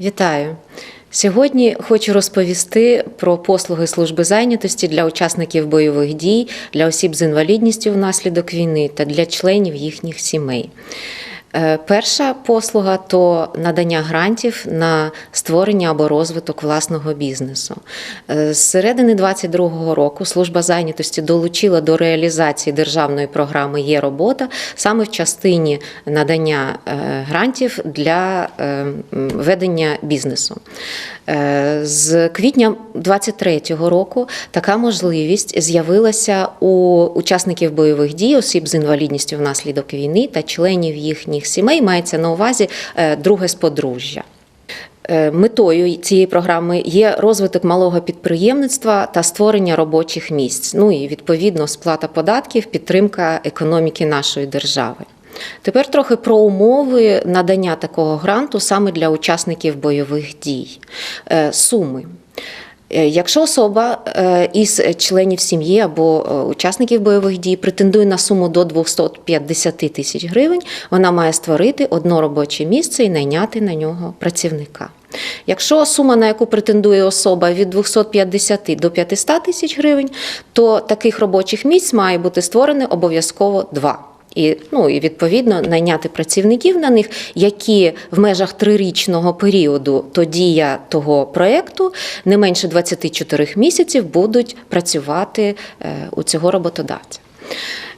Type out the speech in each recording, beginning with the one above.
Вітаю! Сьогодні хочу розповісти про послуги служби зайнятості для учасників бойових дій, для осіб з інвалідністю внаслідок війни та для членів їхніх сімей. Е, Перша послуга то надання грантів на створення або розвиток власного бізнесу. Е, З середини 2022 року служба зайнятості долучила до реалізації державної програми Є робота саме в частині надання е, грантів для ведення бізнесу. З квітня 2023 року така можливість з'явилася у учасників бойових дій, осіб з інвалідністю внаслідок війни та членів їхніх сімей. Мається на увазі е, друге сподружжя. Е, Метою цієї програми є розвиток малого підприємництва та створення робочих місць. Ну і відповідно сплата податків, підтримка економіки нашої держави. Тепер трохи про умови надання такого гранту саме для учасників бойових дій. Е, Суми. Е, Якщо особа е, із членів сім'ї або е, учасників бойових дій претендує на суму до 250 тисяч гривень, вона має створити одно робоче місце і найняти на нього працівника. Якщо сума, на яку претендує особа від 250 до 500 тисяч гривень, то таких робочих місць має бути створено обов'язково два. І, ну, і відповідно найняти працівників на них, які в межах трирічного періоду то дія того проєкту не менше 24 місяців будуть працювати е, у цього роботодавця.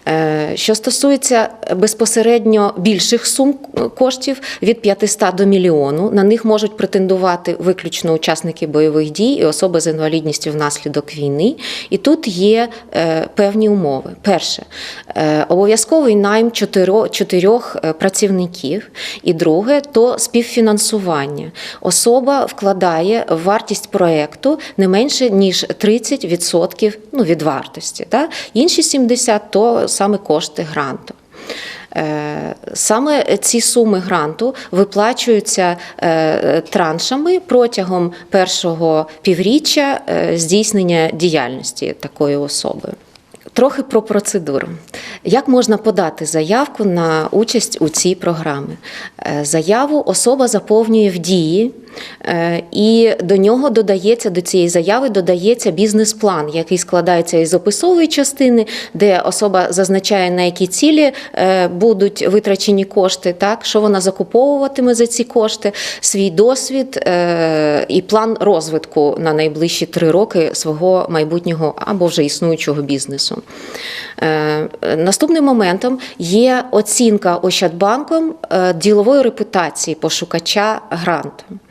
Е, Що стосується безпосередньо більших сум коштів від 500 до мільйону, на них можуть претендувати виключно учасники бойових дій і особи з інвалідністю внаслідок війни. І тут є е, певні умови. Перше, е, обов'язковий найм чотирьох е, працівників, і друге то співфінансування. Особа вкладає в вартість проекту не менше ніж 30% ну, від вартості. Так? Інші 70% то саме кошти гранту. Е, Саме ці суми гранту виплачуються е, траншами протягом першого півріччя е, здійснення діяльності такої особи. Трохи про процедуру. Як можна подати заявку на участь у цій програмі? Заяву особа заповнює в дії, і до нього додається до цієї заяви додається бізнес-план, який складається із описової частини, де особа зазначає, на які цілі е, будуть витрачені кошти, так що вона закуповуватиме за ці кошти, свій досвід е, і план розвитку на найближчі три роки свого майбутнього або вже існуючого бізнесу. Е, Наступним моментом є оцінка Ощадбанком е, ділової репутації пошукача гранту.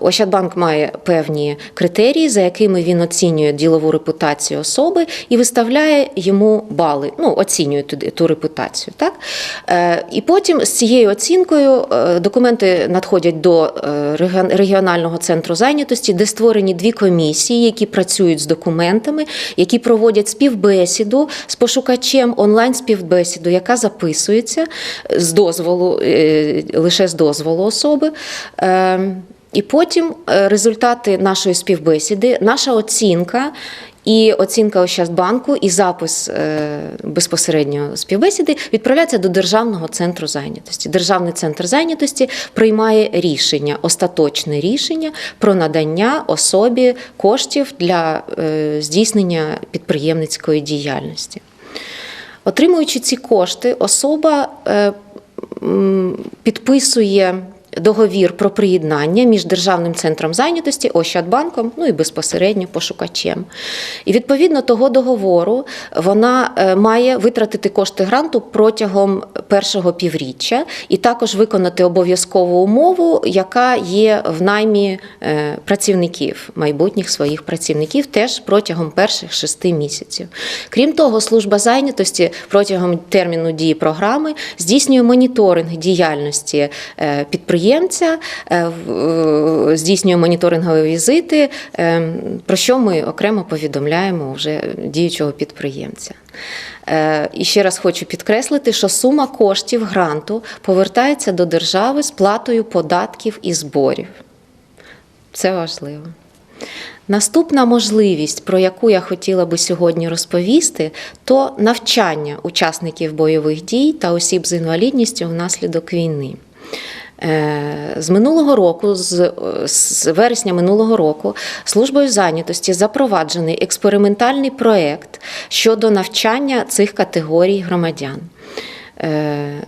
Ощадбанк має певні критерії, за якими він оцінює ділову репутацію особи і виставляє йому бали, ну, оцінює туди ту репутацію. Так? Е, І потім з цією оцінкою е, документи надходять до е, регіонального центру зайнятості, де створені дві комісії, які працюють з документами, які проводять співбесіду з пошукачем, онлайн-співбесіду, яка записується з дозволу, е, лише з дозволу особи. І потім е, результати нашої співбесіди, наша оцінка. І оцінка Ощадбанку і запис е, безпосередньо співбесіди відправляється до Державного центру зайнятості. Державний центр зайнятості приймає рішення, остаточне рішення про надання особі коштів для е, здійснення підприємницької діяльності. Отримуючи ці кошти, особа підписує договір про приєднання між Державним центром зайнятості, Ощадбанком, ну і безпосередньо пошукачем. І відповідно того договору вона е, має витратити кошти гранту протягом першого півріччя і також виконати обов'язкову умову, яка є в наймі е, працівників, майбутніх своїх працівників, теж протягом перших шести місяців. Крім того, служба зайнятості протягом терміну дії програми здійснює моніторинг діяльності е, підприємця, е, е, здійснює моніторингові візити, е, про що ми окремо повідомляємо вже діючого підприємця. І ще раз хочу підкреслити, що сума коштів гранту повертається до держави з платою податків і зборів. Це важливо. Наступна можливість, про яку я хотіла би сьогодні розповісти, то навчання учасників бойових дій та осіб з інвалідністю внаслідок війни. Е, З минулого року, з, з вересня минулого року, службою зайнятості запроваджений експериментальний проєкт щодо навчання цих категорій громадян. Е,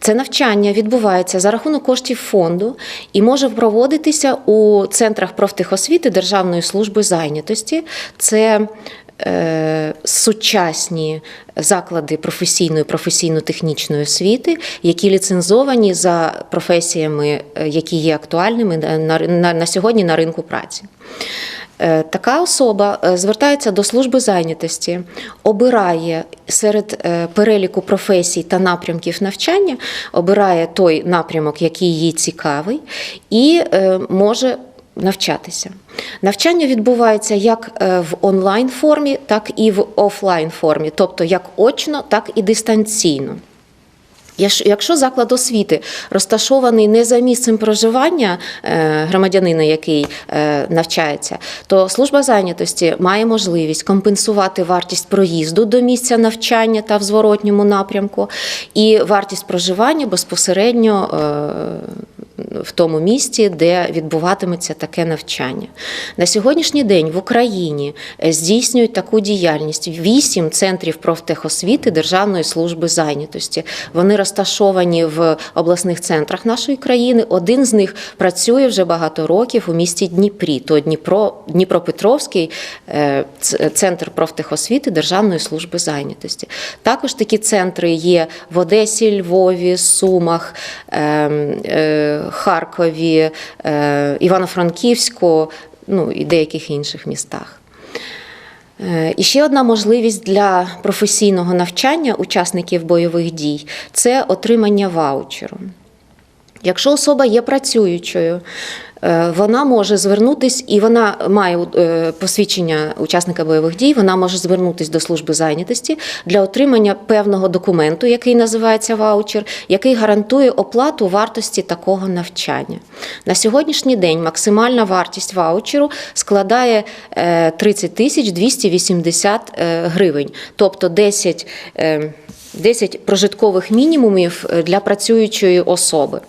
Це навчання відбувається за рахунок коштів фонду і може проводитися у центрах профтехосвіти Державної служби зайнятості. Це е, сучасні заклади професійної професійно-технічної освіти, які ліцензовані за професіями, е, які є актуальними на, на, на сьогодні на ринку праці. Е, Така особа е, звертається до служби зайнятості, обирає серед е, переліку професій та напрямків навчання, обирає той напрямок, який їй цікавий, і е, може навчатися. Навчання відбувається як е, в онлайн формі, так і в офлайн формі, тобто як очно, так і дистанційно. Якщо заклад освіти розташований не за місцем проживання е, громадянина, який е, навчається, то служба зайнятості має можливість компенсувати вартість проїзду до місця навчання та в зворотньому напрямку, і вартість проживання безпосередньо в тому місті, де відбуватиметься таке навчання. На сьогоднішній день в Україні е, здійснюють таку діяльність вісім центрів профтехосвіти Державної служби зайнятості. Вони розташовані в обласних центрах нашої країни. Один з них працює вже багато років у місті Дніпрі. То Дніпро, Дніпропетровський е, центр профтехосвіти Державної служби зайнятості. Також такі центри є в Одесі, Львові, Сумах, ем, е, Харкові, е, Івано-Франківську, ну і деяких інших містах. Е, І ще одна можливість для професійного навчання учасників бойових дій це отримання ваучеру. Якщо особа є працюючою, е, вона може звернутись, і вона має е, посвідчення учасника бойових дій, вона може звернутись до служби зайнятості для отримання певного документу, який називається ваучер, який гарантує оплату вартості такого навчання. На сьогоднішній день максимальна вартість ваучеру складає е, 30 тисяч 280 е, гривень, тобто 10 е, 10 прожиткових мінімумів е, для працюючої особи.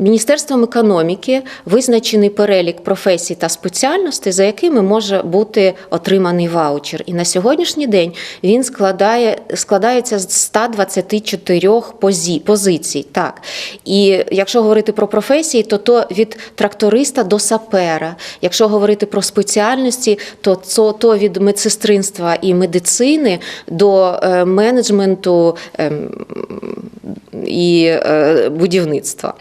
Міністерством економіки визначений перелік професій та спеціальностей, за якими може бути отриманий ваучер. І на сьогоднішній день він складає, складається з 124 позі, позицій. Так. І якщо говорити про професії, то то від тракториста до сапера. Якщо говорити про спеціальності, то це то від медсестринства і медицини до е, менеджменту ем, і е, будівництва.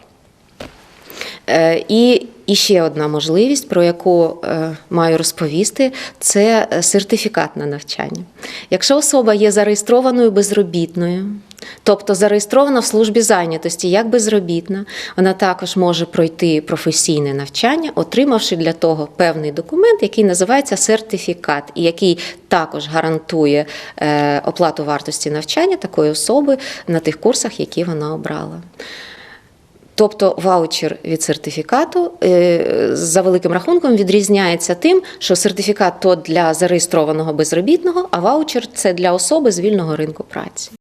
Е, І, і ще одна можливість, про яку е, маю розповісти, це сертифікат на навчання. Якщо особа є зареєстрованою безробітною, тобто зареєстрована в службі зайнятості як безробітна, вона також може пройти професійне навчання, отримавши для того певний документ, який називається сертифікат, і який також гарантує е, оплату вартості навчання такої особи на тих курсах, які вона обрала. Тобто ваучер від сертифікату е, за великим рахунком відрізняється тим, що сертифікат то для зареєстрованого безробітного, а ваучер це для особи з вільного ринку праці.